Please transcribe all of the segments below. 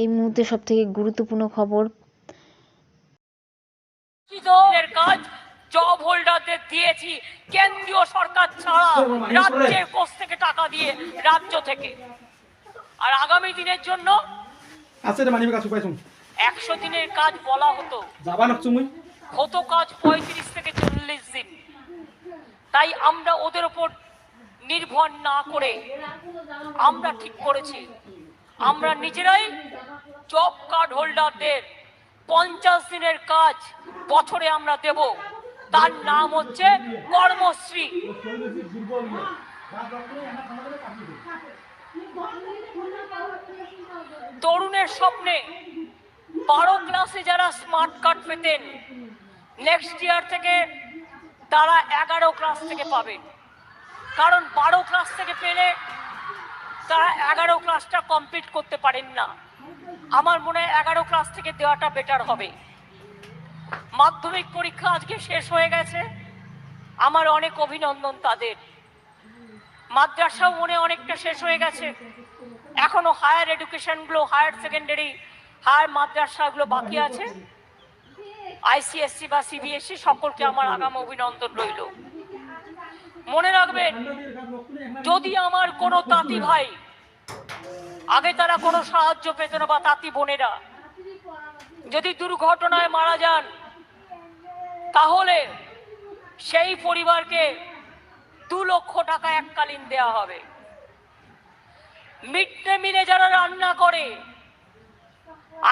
এই মুহূর্তে সব থেকে গুরুত্বপূর্ণ খবর। কাজ জব হোল্ডারদের দিয়েছি কেন্দ্রীয় সরকার ছাড়া রাজ্যের কোষ থেকে টাকা দিয়ে রাজ্য থেকে। আর আগামী দিনের জন্য আছে রে মানিবে কাছে পাইছুন একশো দিনের কাজ বলা হতো। হতো কাজ পঁয়ত্রিশ থেকে চল্লিশ দিন। তাই আমরা ওদের ওপর নির্ভর না করে আমরা ঠিক করেছি। আমরা নিজেরাই জব কার্ড হোল্ডারদের পঞ্চাশ দিনের কাজ বছরে আমরা দেব। তার নাম হচ্ছে কর্মশ্রী। তরুণের স্বপ্নে বারো ক্লাসে যারা স্মার্ট কার্ড পেতেন নেক্সট ইয়ার থেকে তারা এগারো ক্লাস থেকে পাবেন কারণ বারো ক্লাস থেকে পেলে তারা এগারো ক্লাসটা কমপ্লিট করতে পারেন না। আমার মনে হয় এগারো ক্লাস থেকে দেওয়াটা বেটার হবে। মাধ্যমিক পরীক্ষা আজকে শেষ হয়ে গেছে। আমার অনেক অভিনন্দন তাদের। মাদ্রাসাও মনে অনেকটা শেষ হয়ে গেছে। এখনও হায়ার এডুকেশনগুলো হায়ার সেকেন্ডারি হায়ার মাদ্রাসাগুলো বাকি আছে। আইসিএসসি বা সিবিএসসি সকলকে আমার আগাম অভিনন্দন রইল। মনে রাখবেন, যদি আমার কোনো তাঁতি ভাই আগে তারা কোনো সাহায্য পেত না বা তাঁতি বোনেরা। যদি দুর্ঘটনায় মারা যান, তাহলে সেই পরিবারকে দু লক্ষ টাকা এককালীন দেয়া হবে। মিড ডে মিলে যারা রান্না করে,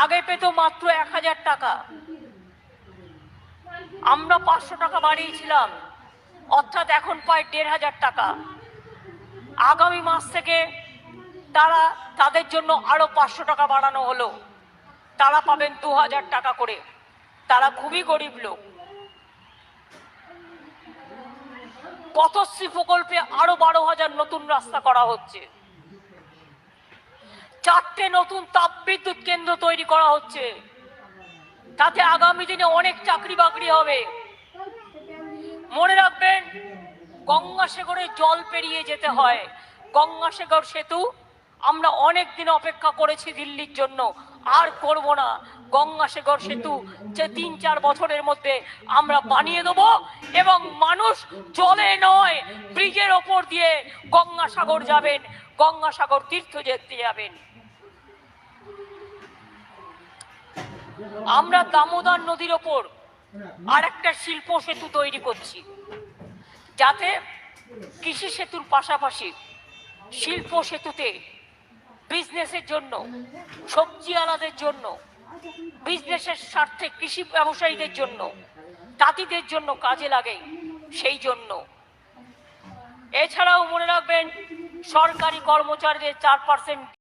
আগে পেত মাত্র এক হাজার টাকা। আমরা পাঁচশো টাকা বাড়িয়েছিলাম, অর্থাৎ এখন পায় দেড় হাজার টাকা। আগামী মাস থেকে তারা তাদের জন্য আরও পাঁচশো টাকা বাড়ানো হলো। তারা পাবেন দু হাজার টাকা করে। তারা খুবই গরিব লোক। পথশ্রী প্রকল্পে আরও বারো হাজার নতুন রাস্তা করা হচ্ছে। চারটে নতুন তাপবিদ্যুৎ কেন্দ্র তৈরি করা হচ্ছে। তাতে আগামী দিনে অনেক চাকরি বাকরি হবে। মনে রাখবেন, গঙ্গাসাগরে জল পেরিয়ে যেতে হয়। গঙ্গাসাগর সেতু আমরা অনেক দিন অপেক্ষা করেছি দিল্লির জন্য। আর করব না। গঙ্গাসাগর সেতু যে তিন চার বছরের মধ্যে আমরা বানিয়ে দেব এবং মানুষ জলে নয়, ব্রিজের ওপর দিয়ে গঙ্গাসাগর যাবেন গঙ্গাসাগর তীর্থ যেতে যাবেন। আমরা দামোদর নদীর ওপর আর একটা শিল্প সেতু তৈরি করছি, যাতে কৃষি সেতুর পাশাপাশি শিল্প সেতুতে বিজনেসের জন্য, সবজি আলাদের জন্য বিজনেসের স্বার্থে কৃষি ব্যবসায়ীদের জন্য তাঁতিদের জন্য কাজে লাগে সেই জন্য। এছাড়াও মনে রাখবেন, সরকারি কর্মচারীদের চার পার্সেন্ট